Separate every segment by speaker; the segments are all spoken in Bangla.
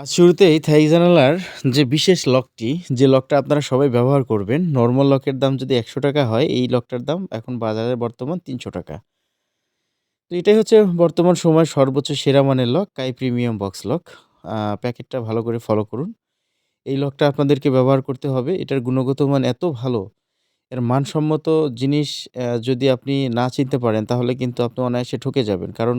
Speaker 1: আজ শুরুতেই থাই জানালার যে বিশেষ লকটি, যে লকটা আপনারা সবাই ব্যবহার করবেন, নর্মাল লকের দাম যদি ৳১০০ হয়, এই লকটার দাম এখন বাজারে বর্তমান ৳৩০০ তো এটাই হচ্ছে বর্তমান সময়ের সর্বোচ্চ সেরা মানের লক, কাই প্রিমিয়াম বক্স লক। প্যাকেটটা ভালো করে ফলো করুন। এই লকটা আপনাদেরকে ব্যবহার করতে হবে। এটার গুণগত মান এত ভালো, এর মানসম্মত জিনিস যদি আপনি না চিনতে পারেন, তাহলে কিন্তু আপনি অনায়াসে ঠকে যাবেন। কারণ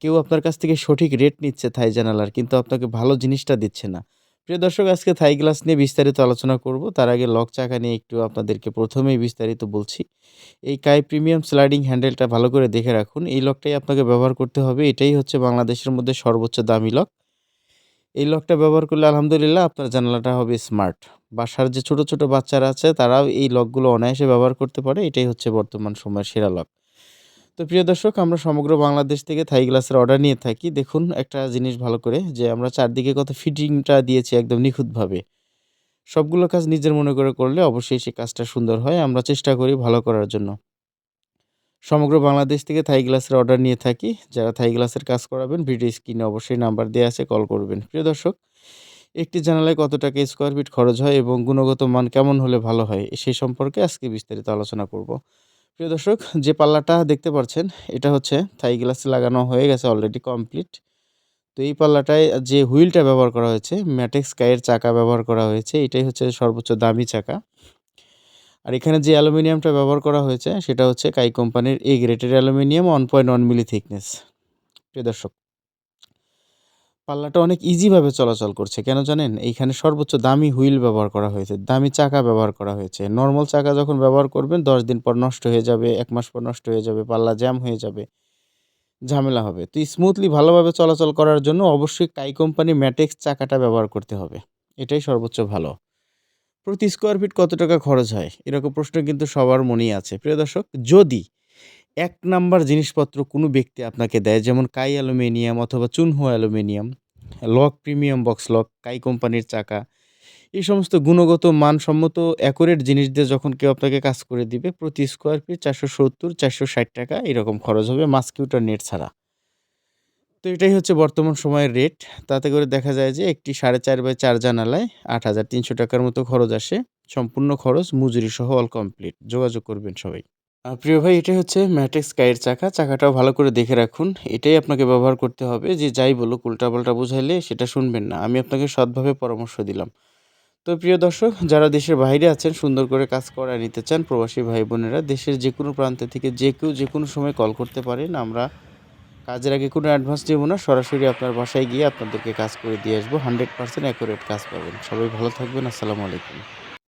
Speaker 1: কেউ আপনার কাছ থেকে সঠিক রেট নিচ্ছে থাই জানালার, কিন্তু আপনাকে ভালো জিনিসটা দিচ্ছে না। প্রিয় দর্শক, আজকে থাই গ্লাস নিয়ে বিস্তারিত আলোচনা করব। তার আগে লক চাকা নিয়ে একটু আপনাদেরকে প্রথমেই বিস্তারিত বলছি। এই কাই প্রিমিয়াম স্লাইডিং হ্যান্ডেলটা ভালো করে দেখে রাখুন। এই লকটাই আপনাকে ব্যবহার করতে হবে। এটাই হচ্ছে বাংলাদেশের মধ্যে সর্বোচ্চ দামি লক। এই লকটা ব্যবহার করলে আলহামদুলিল্লাহ আপনার জানালাটা হবে স্মার্ট। বাসার যে ছোট, ছোট বাচ্চারা আছে তারাও এই লকগুলো অনায়াসে ব্যবহার করতে পারে। এটাই হচ্ছে বর্তমান সময়ের সেরা লক। তো প্রিয় দর্শক, আমরা সমগ্র বাংলাদেশ থেকে থাই গ্লাসের অর্ডার নিয়ে থাকি। দেখুন একটা জিনিস ভালো করে যে আমরা চারদিকে কত ফিটিংটা দিয়েছি একদম নিখুঁতভাবে। সবগুলো কাজ নিজের মনে করে করলে অবশ্যই সেই কাজটা সুন্দর হয়। আমরা চেষ্টা করি ভালো করার জন্য। সমগ্র বাংলাদেশ থেকে থাই গ্লাসের অর্ডার নিয়ে থাকি। যারা থাই গ্লাসের কাজ করাবেন ভিডিও স্ক্রিনে অবশ্যই নাম্বার দেওয়া আছে, কল করবেন। প্রিয় দর্শক, একটি জানালায় কত টাকা স্কোয়ার ফিট খরচ হয় এবং গুণগত মান কেমন হলে ভালো হয়, সেই সম্পর্কে আজকে বিস্তারিত আলোচনা করব। প্রিয় দর্শক, যে পাল্লাটা দেখতে পাচ্ছেন, এটা হচ্ছে থাই গ্লাস লাগানো হয়ে গেছে অলরেডি কমপ্লিট। তো এই পাল্লাটায় যে হুইলটা ব্যবহার করা হয়েছে, ম্যাটেক্স কায়ের চাকা ব্যবহার করা হয়েছে। এটাই হচ্ছে সর্বোচ্চ দামি চাকা। আর এখানে যে অ্যালুমিনিয়ামটা ব্যবহার করা হয়েছে, সেটা হচ্ছে কাই কোম্পানির এ গ্রেটের অ্যালুমিনিয়াম 1.1 মিলি থিকনেস। প্রিয় দর্শক, পাল্লাটা অনেক ইজিভাবে চলাচল করছে। কেন জানেন? এইখানে সর্বোচ্চ দামি হুইল ব্যবহার করা হয়েছে, দামি চাকা ব্যবহার করা হয়েছে। নর্মাল চাকা যখন ব্যবহার করবেন ১০ দিন পর নষ্ট হয়ে যাবে, এক মাস পর নষ্ট হয়ে যাবে, পাল্লা জ্যাম হয়ে যাবে, ঝামেলা হবে। তো স্মুথলি ভালোভাবে চলাচল করার জন্য অবশ্যই কাই কোম্পানি ম্যাটেক্স চাকাটা ব্যবহার করতে হবে। এটাই সর্বোচ্চ ভালো। প্রতি স্কোয়ার ফিট কত টাকা খরচ হয়? এরকম প্রশ্ন কিন্তু সবার মনেই আছে। প্রিয় দর্শক, যদি ১ নাম্বার জিনিসপত্র কোনো ব্যক্তি আপনাকে দেয়, যেমন কাই অ্যালুমিনিয়াম অথবা চুনহো aluminium, lock premium box lock, কাই কোম্পানির চাকা, এই সমস্ত গুণগত মানসম্মত অ্যাকুরেট জিনিস দিয়ে যখন কেউ আপনাকে কাজ করে দিবে, প্রতি স্কোয়ার ফিট ৳৪৭০-৳৪৬০ এরকম খরচ হবে মাস্কিউটার নেট ছাড়া। তো এটাই হচ্ছে বর্তমান সময়ের রেট। তাতে করে দেখা যায় যে একটি ৪.৫ বাই চার জানালায় আট হাজার তিনশো টাকার মতো খরচ আসে। সম্পূর্ণ খরচ মজুরি সহ অল কমপ্লিট। যোগাযোগ করবেন সবাই। প্রিয় ভাই, এটাই হচ্ছে ম্যাট্রিক্স কাইয়ের চাকা। চাকাটাও ভালো করে দেখে রাখুন। এটাই আপনাকে ব্যবহার করতে হবে। যে যাই বলুক, উল্টাপাল্টা বুঝাইলে সেটা শুনবেন না। আমি আপনাকে সৎভাবে পরামর্শ দিলাম। তো প্রিয় দর্শক, যারা দেশের বাইরে আছেন, সুন্দর করে কাজ করায় নিতে চান, প্রবাসী ভাই-বোনেরা দেশের যেকোনো প্রান্ত থেকে যে কেউ যেকোনো সময় কল করতে পারেন। আমরা কাজের আগে কোনো অ্যাডভান্স দেবো না। সরাসরি আপনার বাসায় গিয়ে আপনাদেরকে কাজ করে দিয়ে আসব। 100% অ্যাকুরেট কাজ পাবেন। সবাই ভালো থাকবেন। আসসালামু আলাইকুম।